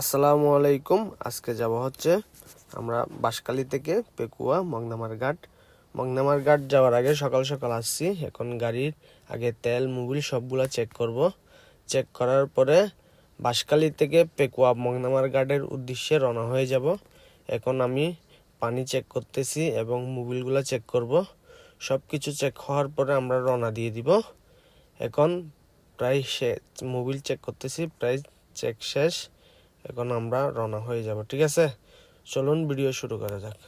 আসসালামু আলাইকুম। আজকে যাব হচ্ছে আমরা বাঁশখালী থেকে পেকুয়া, মগনামার ঘাট। মগনামার ঘাট যাওয়ার আগে সকাল সকাল আসছি। এখন গাড়ির আগে তেল মোবিল সবগুলা চেক করব। চেক করার পরে বাঁশখালী থেকে পেকুয়া, মগনামার ঘাটের উদ্দেশ্যে রওনা হয়ে যাব। এখন আমি পানি চেক করতেছি এবং মোবিলগুলো চেক করব। সব কিছু চেক হওয়ার পরে আমরা রওনা দিয়ে দিব। এখন প্রায় সে মোবিল চেক করতেছি, প্রায় চেক শেষ। এখন আমরা রওনা হয়ে যাব, ঠিক আছে? চলুন ভিডিও শুরু করা যাক।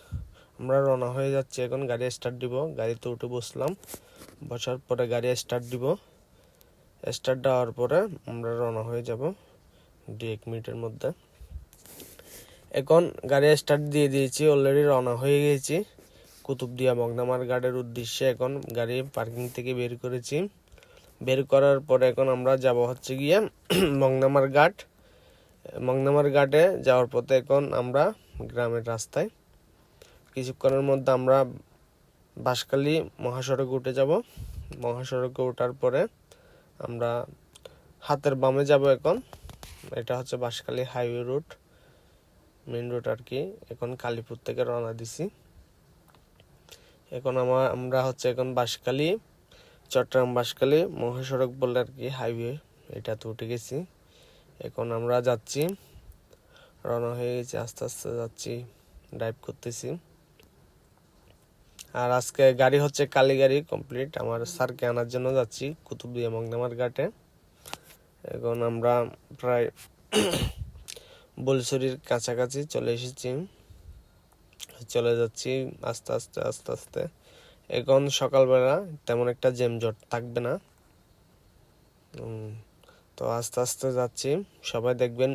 আমরা রওনা হয়ে যাচ্ছি, এখন গাড়ি স্টার্ট দিব। গাড়িতে উঠে বসলাম। বসার পরে গাড়ি স্টার্ট দিব। স্টার্ট দেওয়ার পরে আমরা রওনা হয়ে যাব দু এক মিনিটের মধ্যে। এখন গাড়ি স্টার্ট দিয়ে দিয়েছি অলরেডি রওনা হয়ে গিয়েছি কুতুবদিয়া মগনামার ঘাটের উদ্দেশ্যে এখন গাড়ি পার্কিং থেকে বের করেছি। বের করার পরে এখন আমরা যাব হচ্ছে গিয়ে মগনামার ঘাট। মংনামার ঘাটে যাওয়ার পথে এখন আমরা গ্রামের রাস্তায়। কিছুক্ষণের মধ্যে আমরা বাঁশখালী মহাসড়কে উঠে যাব। মহাসড়কে ওঠার পরে আমরা হাতের বামে যাব এখন। এটা হচ্ছে Banshkhali highway route main route আর কি। এখন কালীপুর থেকে রওনা দিছি। এখন আমার আমরা হচ্ছে এখন বাঁশখালী, চট্টগ্রাম বাঁশখালী মহাসড়ক বলে আর কি হাইওয়ে এটা তো উঠে গেছি। এখন আমরা যাচ্ছি। রওনা হয়ে গেছি, আস্তে আস্তে যাচ্ছি ড্রাইভ করতেছি। আর আজকে গাড়ি হচ্ছে কালী গাড়ি কমপ্লিট আমার স্যারকে আনার জন্য যাচ্ছি, কুতুবদিয়া মগনামার ঘাটে। এখন আমরা প্রায় বলছড়ির কাছাকাছি চলে এসেছি। চলে যাচ্ছি আস্তে আস্তে আস্তে আস্তে। এখন সকালবেলা তেমন একটা জেমজট থাকবে না। তো আস্তে আস্তে যাচ্ছি। সবাই দেখবেন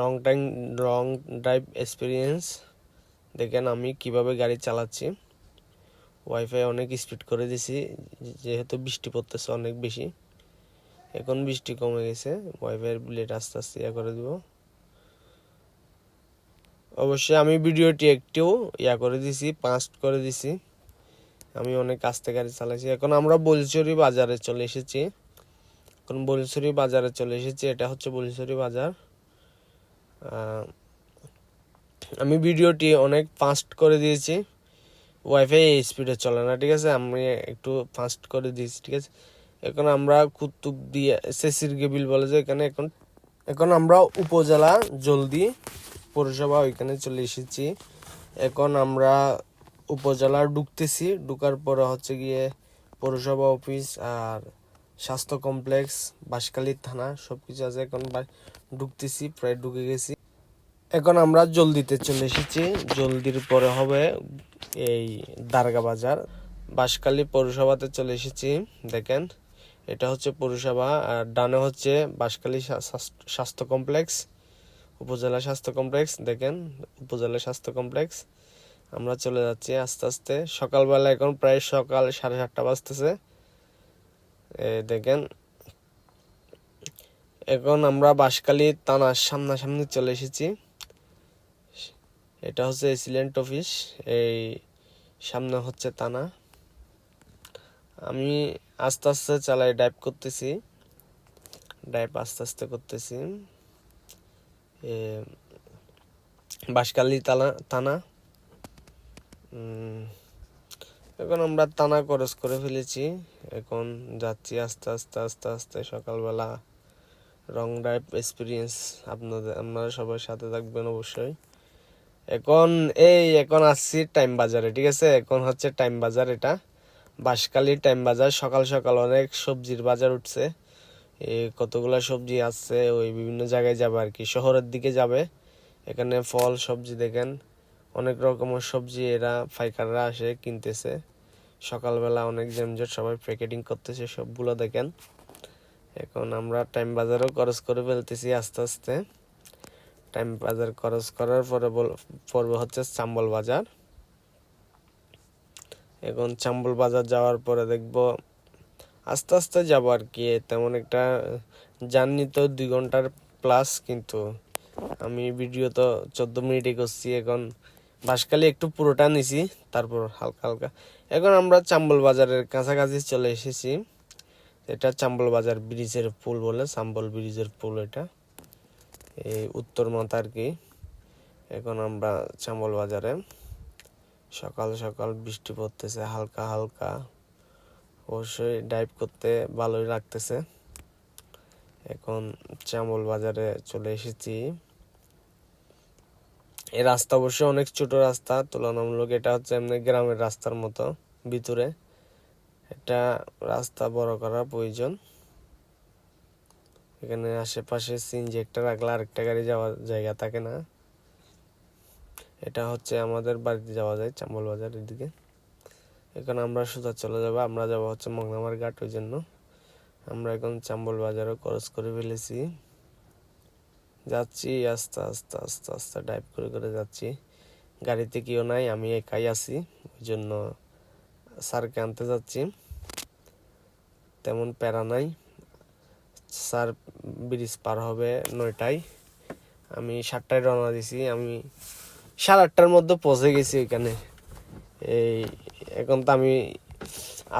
wrong time, wrong drive experience. দেখেন আমি কীভাবে গাড়ি চালাচ্ছি। ওয়াইফাই অনেক স্পিড করে দিছি, যেহেতু বৃষ্টি পড়তেছে অনেক বেশি। এখন বৃষ্টি কমে গেছে ওয়াইফাইয়ের বিলেট আস্তে আস্তে ইয়া করে দিব। অবশ্যই আমি ভিডিওটি একটু ইয়া করে দিছি পাস্ট করে দিছি। আমি অনেক আস্তে গাড়ি চালাইছি। এখন আমরা বলছড়ি বাজারে চলে এসেছি। এখন বলছড়ি বাজারে চলে এসেছি, এটা হচ্ছে বলছড়ি বাজার। আমি ভিডিওটি অনেক ফাস্ট করে দিয়েছি। ওয়াইফাই এই স্পিডে চলে না, ঠিক আছে? আমি একটু ফাস্ট করে দিয়েছি, ঠিক আছে? এখন আমরা কুতুব দিয়ে সেসির গেবিল বলে যে এখানে এখন এখন আমরা উপজেলা জলদি পৌরসভা ওইখানে চলে এসেছি। এখন আমরা উপজেলা ঢুকতেছি। ঢুকার পরে হচ্ছে গিয়ে পৌরসভা অফিস আর স্বাস্থ্য কমপ্লেক্স, বাঁশখালী থানা সব কিছু আছে এখন ঢুকতেছি, প্রায় ঢুকে গেছি। এখন আমরা জলদিতে চলে এসেছি। জলদির পরে হবে এই দারগা বাজার। বাঁশখালী পৌরসভাতে চলে এসেছি, দেখেন। এটা হচ্ছে পৌরসভা, আর ডানে হচ্ছে বাঁশখালী স্বাস্থ্য কমপ্লেক্স, উপজেলা স্বাস্থ্য কমপ্লেক্স, দেখেন, উপজেলা স্বাস্থ্য কমপ্লেক্স। আমরা চলে যাচ্ছি আস্তে আস্তে। সকালবেলা এখন প্রায় সকাল সাড়ে সাতটা বাজতেছে। দেখেন। এখন আমরা বাঁশখালী থানার সামনাসামনি চলে এসেছি। এটা হচ্ছে এসিলেন্ট অফিস। এই সামনে হচ্ছে থানা। আমি আস্তে আস্তে চালাই ড্রাইভ করতেছি। ড্রাইভ আস্তে আস্তে করতেছি। এ, বাঁশখালী থানা। এখন আমরা টানা খরচ করে ফেলেছি। এখন যাচ্ছি আস্তে আস্তে আস্তে আস্তে সকালবেলা। রং ড্রাইভ এক্সপিরিয়েন্স আপনাদের, আপনারা সবার সাথে থাকবেন অবশ্যই। এখন, এই, এখন আসছি টাইম বাজারে ঠিক আছে? এখন হচ্ছে টাইম বাজার এটা। বাঁশখালী টাইম বাজার সকাল সকাল অনেক সবজির বাজার উঠছে। কতগুলা সবজি আসছে ওই বিভিন্ন জায়গায় যাবে আর কি। শহরের দিকে যাবে। এখানে ফল, সবজি দেখেন। অনেক রকমের সবজি এরা, পাইকাররা আসে, কিনতেছে। সকালবেলা অনেক জ্যামজট সবাই প্যাকেটিং করতেছে, সবগুলো দেখেন। এখন আমরা টাইম বাজারও খরচ করে ফেলতেছি আস্তে আস্তে। টাইম বাজার খরচ করার পরে পড়বে হচ্ছে চাম্বল বাজার। এখন চাম্বল বাজার যাওয়ার পরে দেখব, আস্তে আস্তে যাব আর কি, তেমন একটা, জার্নি তো দুই ঘণ্টার প্লাস কিন্তু। আমি ভিডিও তো চোদ্দ মিনিটে করছি, এখন বাঁশখালী একটু পুরোটা নিছি, তারপর হালকা হালকা। এখন আমরা চাম্বল বাজারের কাছাকাছি চলে এসেছি। এটা চাম্বল বাজার ব্রিজের পুল বলে, চাম্বল ব্রিজের পুল এটা। এই উত্তর মাথা আর কি। এখন আমরা চাম্বল বাজারে। সকাল সকাল বৃষ্টি পড়তেছে, হালকা হালকা। অবশ্যই ডাইভ করতে ভালোই লাগতেছে। এখন চাম্বল বাজারে চলে এসেছি। এই রাস্তা অবশ্যই অনেক ছোট রাস্তা, তুলনামূলক এটা হচ্ছে এমনি গ্রামের রাস্তার মতো, ভিতরে। এটা রাস্তা বড় করা প্রয়োজন। এখানে আশেপাশে সিনজি একটা রাখলে আরেকটা গাড়ি যাওয়ার জায়গা থাকে না। এটা হচ্ছে আমাদের বাড়িতে যাওয়া যায়, চাম্বল বাজারের দিকে এখন আমরা সোজা চলে যাব, আমরা যাব হচ্ছে মংনামার ঘাট, ওই জন্য। আমরা এখন চাম্বল বাজারও ক্রস করে ফেলেছি। যাচ্ছি, আস্তে আস্তে আস্তে আস্তে ড্রাইভ করে করে যাচ্ছি। গাড়িতে কেউ নাই, আমি একাই আছি, ওই জন্য স্যারকে আনতে যাচ্ছি। তেমন প্যারা নাই। স্যার ব্রিজ পার হবে নয়টায়। আমি সাতটায় রওনা দিছি, আমি সাড়ে আটটার মধ্যে পৌঁছে গেছি ওইখানে। এই, এখন তো আমি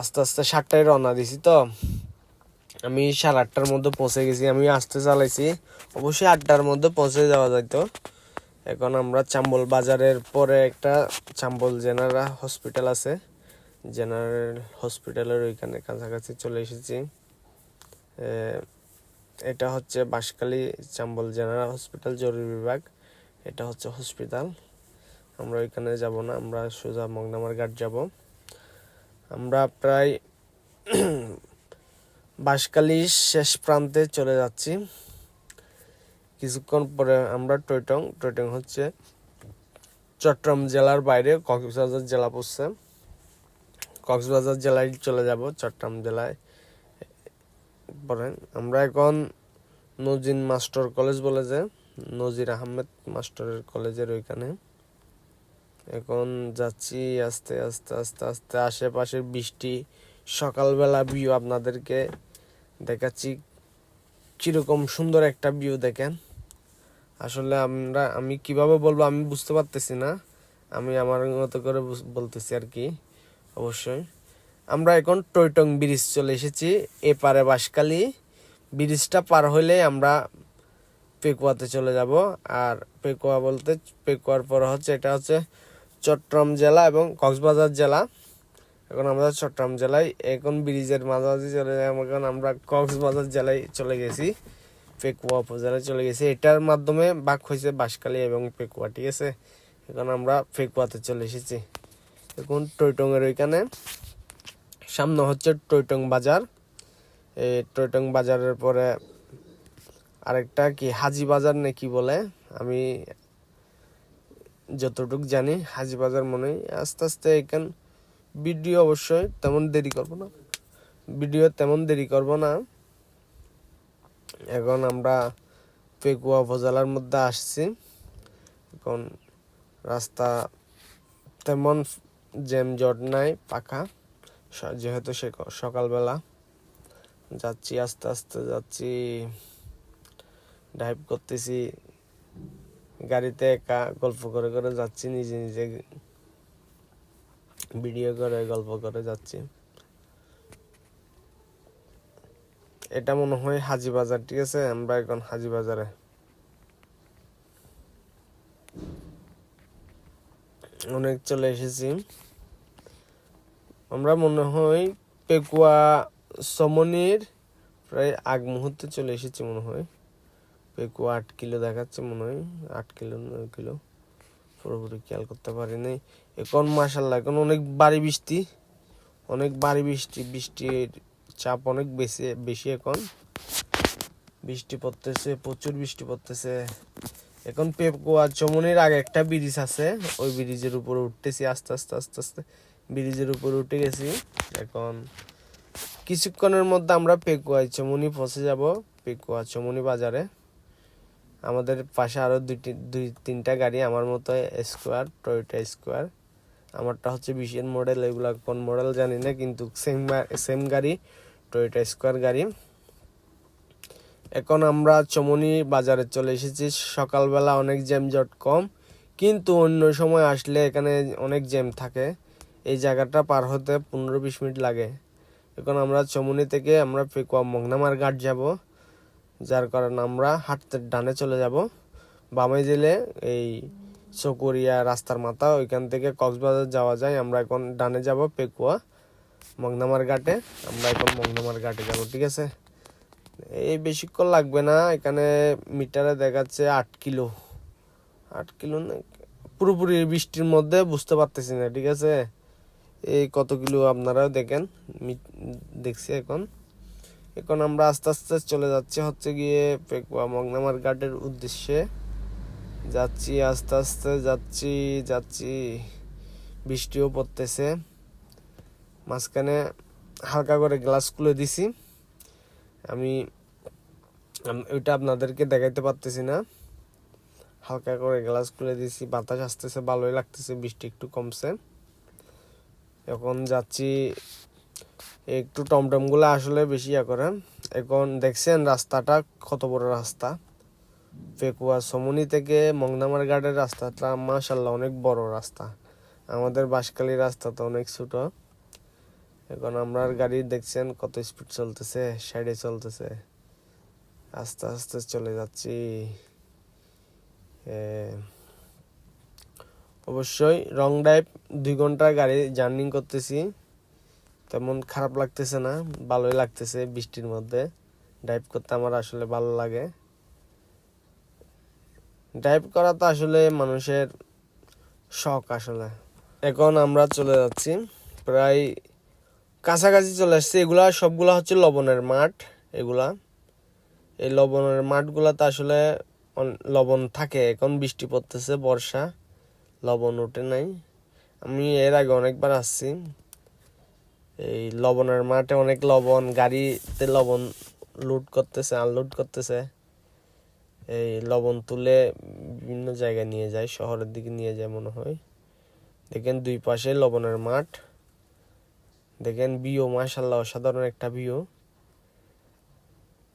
আস্তে আস্তে সাতটায় রওনা দিছি তো। আমি সাড়ে আটটার মধ্যে পৌঁছে গেছি, আমি আসতে চালাইছি। অবশ্যই আটটার মধ্যে পৌঁছে যাওয়া যাইতো। এখন আমরা চাম্বল বাজারের পরে একটা চাম্বল জেনারা হসপিটাল আছে। জেনারেল হসপিটালের ওইখানে কাছাকাছি চলে এসেছি। এটা হচ্ছে বাঁশখালী চাম্বল জেনারেল হসপিটাল, জরুরি বিভাগ। এটা হচ্ছে হসপিটাল। আমরা ওইখানে যাব না, আমরা সোজা মগনামার ঘাট যাব। আমরা প্রায় বাঁশখালীর শেষ প্রান্তে চলে যাচ্ছি। কিছুক্ষণ পরে আমরা টয়টং টয়টং হচ্ছে চট্টগ্রাম জেলার বাইরে, কক্সবাজার জেলা পড়ছে। কক্সবাজার জেলায় চলে যাব, চট্টগ্রাম জেলায়। পরে আমরা এখন নজিন মাস্টার কলেজ বলে যে, নজির আহমেদ মাস্টারের কলেজের ওইখানে। এখন যাচ্ছি আস্তে আস্তে আস্তে আস্তে। আশেপাশের বৃষ্টি, সকালবেলা ভিউ আপনাদেরকে দেখাচ্ছি কীরকম সুন্দর একটা ভিউ দেখেন। আসলে আমরা, আমি কীভাবে বলব আমি বুঝতে পারতেছি না। আমি আমার মতো করে বলতেছি আর কি, অবশ্যই। আমরা এখন টয়টং ব্রিজ চলে এসেছি। এপারে বাঁশখালী ব্রিজটা পার হইলে আমরা পেকুয়াতে চলে যাব। আর পেকুয়া বলতে, পেকুয়ার পর হচ্ছে, এটা হচ্ছে চট্টগ্রাম জেলা এবং কক্সবাজার জেলা। এখন আমরা চট্টগ্রাম জেলায়, এখন ব্রিজের মাঝামাঝি চলে যাই এখন আমরা কক্সবাজার জেলায় চলে গেছি, পেকুয়া উপজেলায় চলে গেছি। এটার মাধ্যমে বাক হয়েছে বাঁশখালী এবং পেকুয়া, ঠিক আছে? এখন আমরা পেকুয়াতে চলে এসেছি। এখন টৈটং এর ওইখানে, সামনে হচ্ছে টৈটং বাজার। এই টৈটং বাজারের পরে আরেকটা কি, হাজি বাজার নাকি বলে? আমি যতটুক জানি, হাজি বাজার মনে আস্তে আস্তে এখান ভিডিও অবশ্যই তেমন দেরি করব না। ভিডিও তেমন দেরি করব না। এখন আমরা পেকুয়া উপজেলার মধ্যে আসছি। এখন রাস্তা তেমন জ্যাম জট নাই, পাকা। যেহেতু সে সকালবেলা যাচ্ছি, আস্তে আস্তে যাচ্ছি ড্রাইভ করতেছি। গাড়িতে একা গল্প করে করে যাচ্ছি, নিজে নিজে ভিডিও করে, গল্প করে যাচ্ছি। এটা মনে হয় হাজি বাজার ঠিক আছে? আমরা এখন হাজি বাজারে অনেক চলে এসেছি। আমরা মনে হয় পেকুয়া সমনির প্রায় আগ মুহূর্তে চলে এসেছি মনে হয়। পেকুয়া আট কিলো দেখাচ্ছে মনে হয়। আট কিলো, নয় কিলো। পুরোপুরি খেয়াল করতে পারিনি। এখন মাসাল্লাহ এখন অনেক বাড়ি বৃষ্টি, অনেক বাড়ি বৃষ্টি, বৃষ্টির চাপ অনেক বেশি বেশি এখন। বৃষ্টি পড়তেছে, প্রচুর বৃষ্টি পড়তেছে। এখন পেকুয়া চমনের আগে একটা ব্রিজ আছে, ওই ব্রিজের উপরে উঠতেছি, আস্তে আস্তে আস্তে আস্তে ব্রিজের উপরে উঠে গেছি। এখন কিছুক্ষণের মধ্যে আমরা পেকুয়া চমনি পৌঁছে যাব পেকুয়া চমনি বাজারে। আমাদের পাশে আরও দুইটি, দুই, তিনটা গাড়ি, আমার মতো স্কোয়ার, টয়োটা স্কোয়ার। আমারটা হচ্ছে বিশের মডেল এগুলা কোন মডেল জানি না, কিন্তু সেম সেম গাড়ি টয়োটা স্কোয়ার গাড়ি। এখন আমরা চমনি বাজারে চলে এসেছি, সকালবেলা অনেক জ্যাম জট কম, কিন্তু অন্য সময় আসলে এখানে অনেক জ্যাম থাকে। এই জায়গাটা পার হতে পনেরো বিশ মিনিট লাগে। এখন আমরা চমুনি থেকে আমরা পেকুয়া মংনামার ঘাট যাব, যার কারণে আমরা হাঁটতে ডানে চলে যাব। বামে জেলে এই চকরিয়া রাস্তার মাথা, ওইখান থেকে কক্সবাজার যাওয়া যায়। আমরা এখন ডানে যাব পেকুয়া, মগনামার ঘাটে। আমরা এখন মগনামার ঘাটে যাব, ঠিক আছে? এই বেশিক্ষণ লাগবে না, এখানে মিটারে দেখাচ্ছে আট কিলো। আট কিলো না, পুরোপুরি বৃষ্টির মধ্যে বুঝতে পারতেছি না, ঠিক আছে? এই কত কিলো আপনারাও দেখেন দেখছি এখন। এখন আমরা আস্তে আস্তে চলে যাচ্ছি হচ্ছে গিয়ে পেকুয়া মগনামার ঘাটের উদ্দেশ্যে। যাচ্ছি, আস্তে আস্তে যাচ্ছি যাচ্ছি। বৃষ্টিও পড়তেছে। মাঝখানে হালকা করে গ্লাস খুলে দিছি। আমি ওইটা আপনাদেরকে দেখাইতে পারতেছি না। হালকা করে গ্লাস খুলে দিছি, বাতাস আসতেছে, ভালোই লাগতেছে, বৃষ্টি একটু কমছে। এখন যাচ্ছি, একটু টমটমগুলো আসলে বেশি ইয়া করে। এখন দেখছেন রাস্তাটা কত বড় রাস্তা। পেকুয়া সমনি থেকে মংনামার ঘাটের রাস্তাটা মাশাল্লাহ অনেক বড় রাস্তা। আমাদের বাঁশখালী রাস্তা তো অনেক ছোট। এখন আমরা গাড়ি দেখছেন কত স্পিড চলতেছে সাইডে চলতেছে। আস্তে আস্তে চলে যাচ্ছি। অবশ্যই রং ড্রাইভ দুই ঘণ্টা গাড়ি জার্নি করতেছি। তেমন খারাপ লাগতেছে না, ভালোই লাগতেছে বৃষ্টির মধ্যে। ড্রাইভ করতে আমার আসলে ভালো লাগে। ড্রাইভ করা তো আসলে মানুষের শখ আসলে। এখন আমরা চলে যাচ্ছি, প্রায় কাছাকাছি চলে আসছি। এগুলা সবগুলা হচ্ছে লবণের মাঠ, এগুলা। এই লবণের মাঠগুলাতে আসলে লবণ থাকে। এখন বৃষ্টি পড়তেছে, বর্ষা। লবণ ওঠে নাই। আমি এর আগে অনেকবার আসছি। এই লবণের মাঠে অনেক লবণ, গাড়িতে লবণ লুট করতেছে আনলোড করতেছে। এই লবণ তুলে বিভিন্ন জায়গায় নিয়ে যায়, শহরের দিকে নিয়ে যায় মনে হয়। দেখেন দুই পাশে লবণের মাঠ। দেখেন বিও মাশাল্লাহ অসাধারণ একটা বিও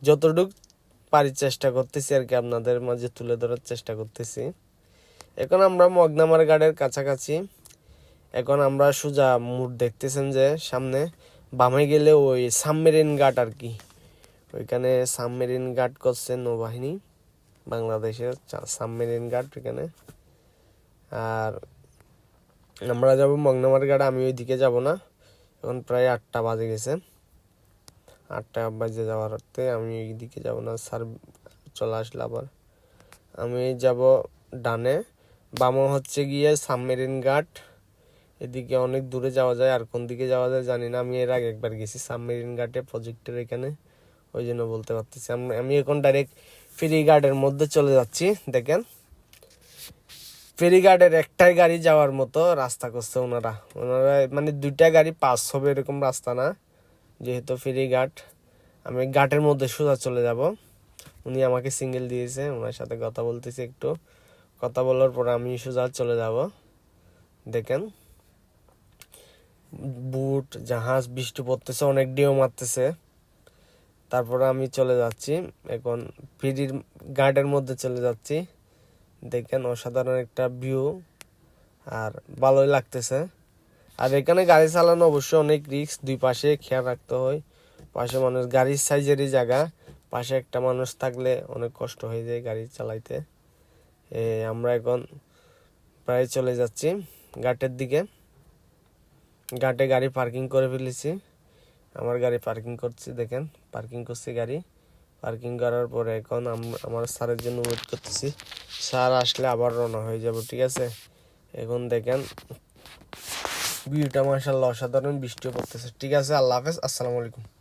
যতটুক পারি চেষ্টা করতেছি আর কি, আপনাদের মাঝে তুলে ধরার চেষ্টা করতেছি। এখন আমরা মগনামার গাড়ের কাছাকাছি। এখন আমরা সোজা মুড দেখতেছেন যে সামনে। বামে গেলে ওই সাবমেরিন ঘাট আর কি। ওইখানে সাবমেরিন ঘাট করছে নৌবাহিনী। বাংলাদেশের সাবমেরিন ঘাট এখানে। আর আমরা যাব মগনামার ঘাট, আমি ওইদিকে যাব না। এখন প্রায় আটটা বাজে গেছে। আটটা বাজে যাওয়ার অর্থে আমি এইদিকে যাব না স্যার চলে আসলে আবার। আমি যাব ডানে। বামে হচ্ছে গিয়ে সাবমেরিন ঘাট। এদিকে অনেক দূরে যাওয়া যায়, আর কোন দিকে যাওয়া যায় জানি না। আমি এর আগে একবার গেছি সাবমেরিন ঘাটে প্রজেক্টের এখানে। ওই জন্য বলতে পারতেছি। আমি এখন ডাইরেক্ট ফেরি ঘাটের মধ্যে চলে যাচ্ছি, দেখেন। ফেরিঘাটের একটাই গাড়ি যাওয়ার মতো রাস্তা করছে ওনারা। ওনারা মানে দুইটা গাড়ি পাস হবে এরকম রাস্তা না, যেহেতু ফেরিঘাট আমি ঘাটের মধ্যে সোজা চলে যাব। উনি আমাকে সিঙ্গেল দিয়েছে, ওনার সাথে কথা বলতেছি একটু। কথা বলার পর আমি সোজা চলে যাব। দেখেন। বুট, জাহাজ, বৃষ্টি পড়তেছে, অনেক ডিও মারতেছে। তারপরে আমি চলে যাচ্ছি। এখন ফেরির গার্ডের মধ্যে চলে যাচ্ছি। দেখেন অসাধারণ একটা ভিউ আর ভালোই লাগতেছে। আর এখানে গাড়ি চালানো অবশ্যই অনেক রিস্ক দুই পাশে খেয়াল রাখতে হয়। পাশে মানুষ গাড়ির সাইজেরই জায়গা। পাশে একটা মানুষ থাকলে অনেক কষ্ট হয়ে যায় গাড়ি চালাইতে। এ, আমরা এখন প্রায় চলে যাচ্ছি ঘাটের দিকে। ঘাটে গাড়ি পার্কিং করে ফেলেছি। আমার গাড়ি পার্কিং করছি দেখেন। পার্কিং করছি গাড়ি। পার্কিং করার পরে এখন আম- আমার স্যারের জন্য ওয়েট করতেছি। স্যার আসলে আবার রওনা হয়ে যাব, ঠিক আছে? এখন দেখেন ভিউটা মার্শাল্লাহ অসাধারণ, বৃষ্টিও পড়তেছে। ঠিক আছে, আল্লাহ হাফেজ, আসসালামু আলাইকুম।